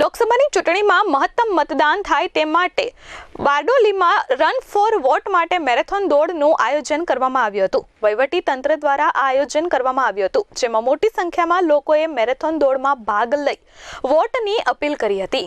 લોકસભાની ચૂંટણીમાં મહત્તમ મતદાન થાય તે માટે બારડોલીમાં રન ફોર વોટ માટે મેરેથોન દોડનું આયોજન કરવામાં આવ્યું હતું. વહીવટી તંત્ર દ્વારા આ આયોજન કરવામાં આવ્યું હતું, જેમાં મોટી સંખ્યામાં લોકોએ મેરેથોન દોડમાં ભાગ લઈ વોટની અપીલ કરી હતી.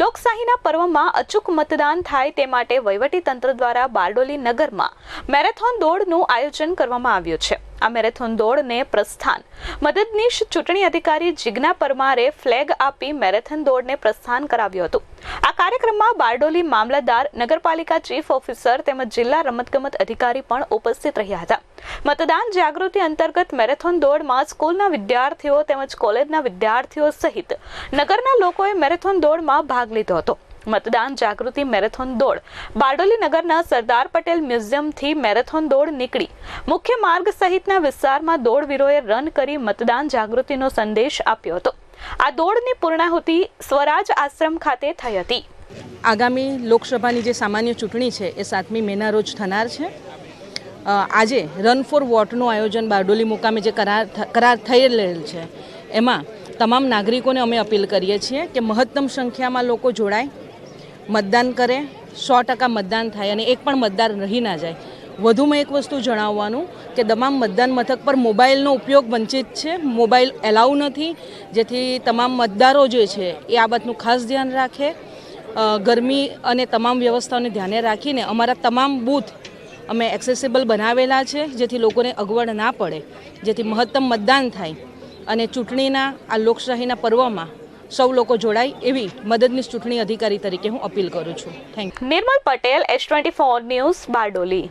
લોકશાહીના પર્વમાં અચૂક મતદાન થાય તે માટે વહીવટી તંત્ર દ્વારા બારડોલી નગરમાં મેરેથોન દોડનું આયોજન કરવામાં આવ્યું છે. આ મેરેથોન દોડને પ્રસ્થાન. મદદનીશ ચૂંટણી અધિકારી જિજ્ઞા પરમારે ફ્લેગ આપી મેરેથોન દોડને પ્રસ્થાન કરાવ્યું હતું. આ કાર્યક્રમમાં બારડોલી મામલતદાર, નગરપાલિકા ચીફ ઓફિસર તેમજ જિલ્લા રમતગમત અધિકારી પણ ઉપસ્થિત રહ્યા હતા. મતદાન જાગૃતિ અંતર્ગત મેરેથોન દોડમાં સ્કૂલના વિદ્યાર્થીઓ તેમજ કોલેજના વિદ્યાર્થીઓ સહિત નગરના લોકોએ મેરેથોન દોડમાં ભાગ લીધો હતો. મતદાન જાગૃતિ મેરેથોન દોડ. બારડોલી નગરના સરદાર પટેલ મ્યુઝિયમથી મેરેથોન દોડ નીકળી. મુખ્ય માર્ગ સહિતના વિસ્તારમાં દોડવીરોએ રન કરી મતદાન જાગૃતિનો સંદેશ આપ્યો હતો. આ દોડની પૂર્ણાહુતિ સ્વરાજ આશ્રમ ખાતે થઈ હતી. આગામી લોકસભાની જે સામાન્ય ચૂંટણી છે, એ સાતમી મેના રોજ થનાર છે. આજે રન ફોર વોટનું આયોજન બારડોલી મુકામે જે કરાર કરાર થયેલ છે, એમાં તમામ નાગરિકોને અમે અપીલ કરીએ છીએ કે મહત્તમ સંખ્યામાં લોકો જોડાય, મતદાન કરે, સો ટકા મતદાન થાય અને એક પણ મતદાર રહી ના જાય. વધુમાં એક વસ્તુ જણાવવાનું કે તમામ મતદાન મથક પર મોબાઈલનો ઉપયોગ વંચિત છે, મોબાઈલ એલાઉ નથી, જેથી તમામ મતદારો જે છે, એ આ બાબતનું ખાસ ધ્યાન રાખે. ગરમી અને તમામ વ્યવસ્થાઓને ધ્યાને રાખીને અમારા તમામ બૂથ અમે એક્સેસિબલ બનાવેલા છે, જેથી લોકોને અગવડ ના પડે, જેથી મહત્તમ મતદાન થાય અને ચૂંટણીના, આ લોકશાહીના પર્વમાં સૌ લોકો જોડાય એવી મદદનીશ ચૂંટણી અધિકારી તરીકે હું અપીલ કરું છું. Thank you Nirmal Patel, S twenty four news Bardoli.